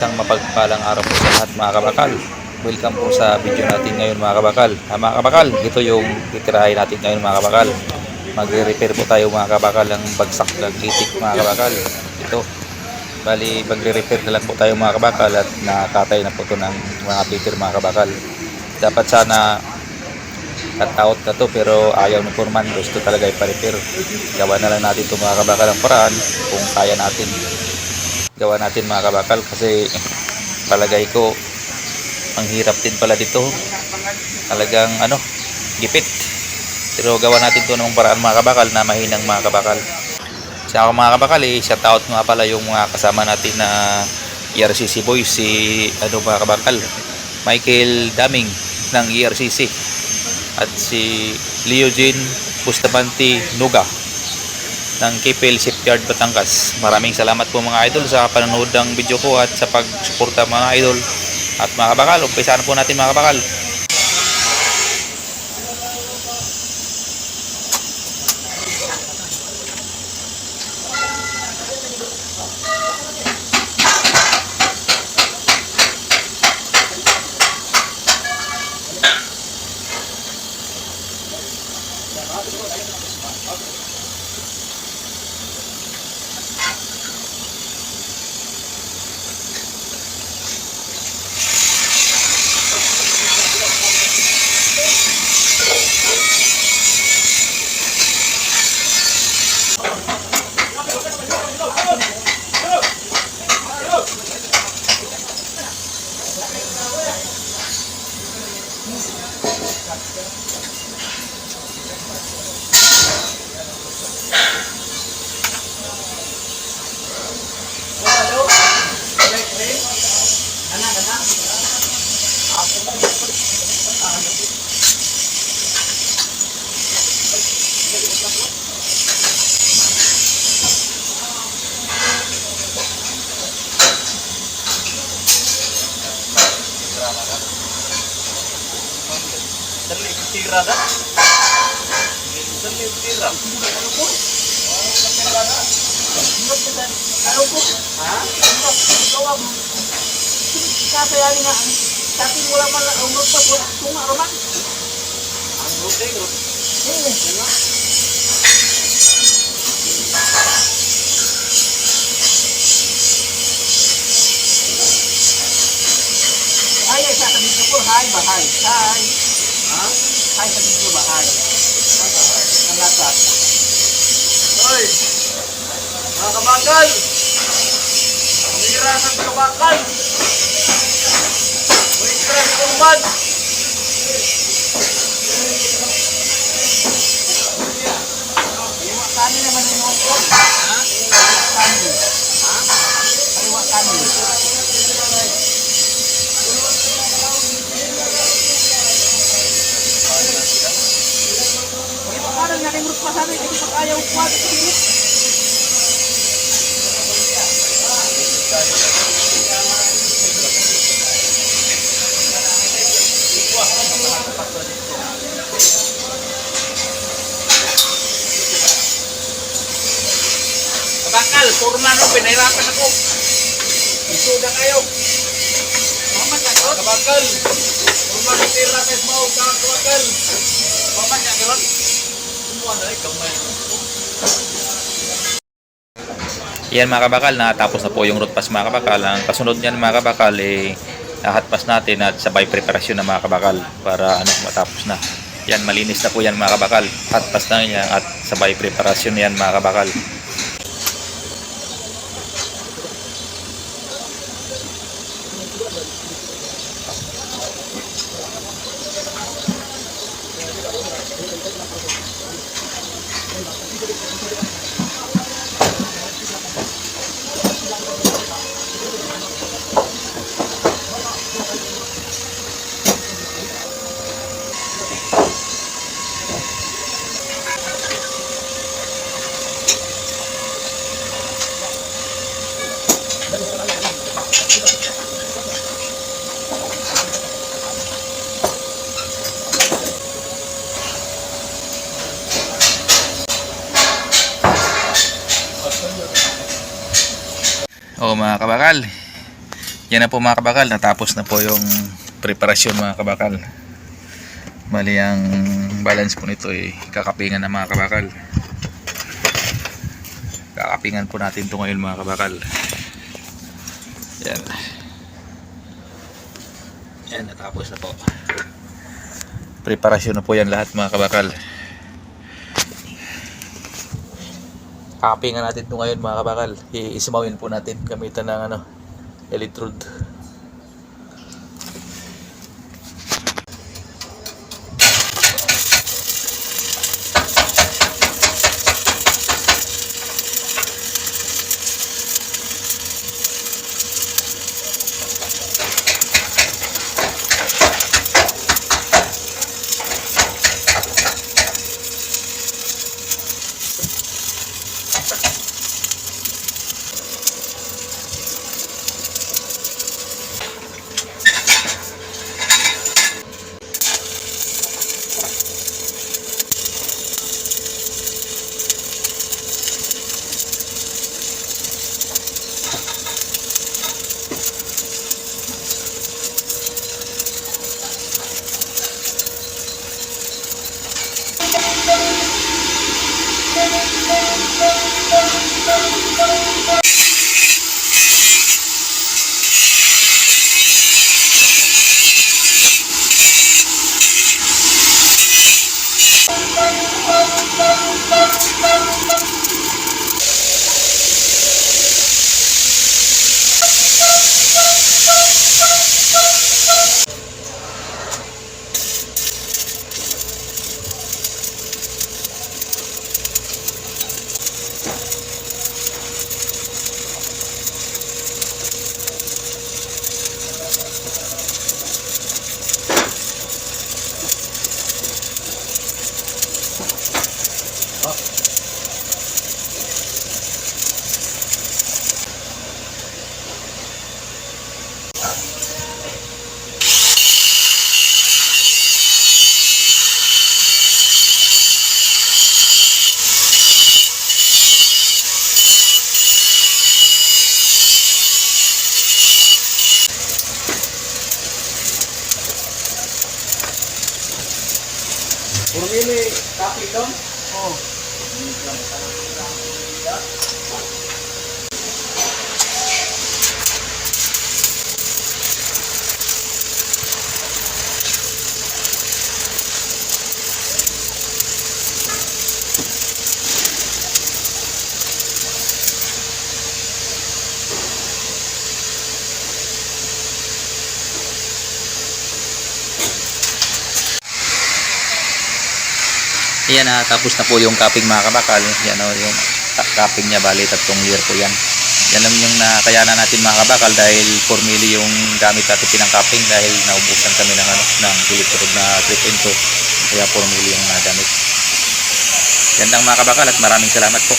Isang mapagpalang araw po sa lahat mga kabakal. Welcome po sa video natin ngayon mga kabakal. Ah, mga kabakal, ito yung titirahin natin ngayon mga kabakal. Magre-repair po tayo mga kabakal ng bagsak ng itik mga kabakal. Ito. Bali, magre-repair na lang po tayo mga kabakal at nakatay na po ito ng mga Peter mga kabakal. Dapat sana kataot na to pero ayaw ng foreman gusto talaga ipa-repair. Gawa na lang natin ito mga kabakal ang paraan kung kaya natin gawa natin mga kabakal kasi palagay ko ang hirap din pala dito. Talagang ano gipit. Pero gawa natin to ng paraan mga kabakal na mahinang mga kabakal. Sa ako mga kabakal eh shout out nga pala yung mga kasama natin na ERCC boys si ano mga kabakal Michael Daming ng ERCC at si Leogene Bustamante Nuga ng KPL Shipyard Batangas. Maraming salamat po mga idol sa panonood ng video ko at sa pagsuporta mga idol. At mga kabakal, umpisahan po natin mga kabakal. ちょっと待ってください。Kasayali nga, tapi wala man lang umrot pa po, tunga raman. Ang rote, video ko, hi, bahay. Hi. Ha? Hi sa video, bahay. Ang lahat. Hoy! Mga kabagal! Mira sa kabagal! May stress kurban! Iwa kami naman yung mga. Ha? Iwa kami. Ha? Iwa nga kay Murus pa sa amin. Hindi pa kaya upuan. Kabakal, puro na no, pinahirapan ako. Isuda kayo. Mama niya, Ron? Kabakal. Puro na tira sa mga kabakal. Na. Yan mga kabakal, natapos na po yung root pass mga kabakal. Ang kasunod niyan mga kabakal, eh, lahat-pass natin at sabay preparasyon ng mga kabakal para ano, matapos na. Yan, malinis na po yan mga kabakal. Hat-pass na yan at sabay preparasyon yan mga kabakal. O mga kabakal, Yan na po mga kabakal, natapos na po yung preparasyon mga kabakal. Bali ang balance po nito ay kakapingan na mga kabakal. Kakapingan po natin ito ngayon mga kabakal. Yan. Yan, natapos na po. Preparasyon na po yan lahat mga kabakal. Kakapingan natin ito ngayon mga kabakal. Iismawin po natin gamitan ng ano, electrode. Doon? Oo. Yan na, tapos na po yung cupping mga kabakal. Yan o, yung ta- cupping niya, bali tatlong year po yan. Yan lang yung nakayanan natin mga kabakal dahil 4 mili yung gamit natin pinang cupping dahil naubusan kami ng, ano, ng electrode na 3.2. Kaya 4 mili yung nagamit. Yan lang mga kabakal at maraming salamat po.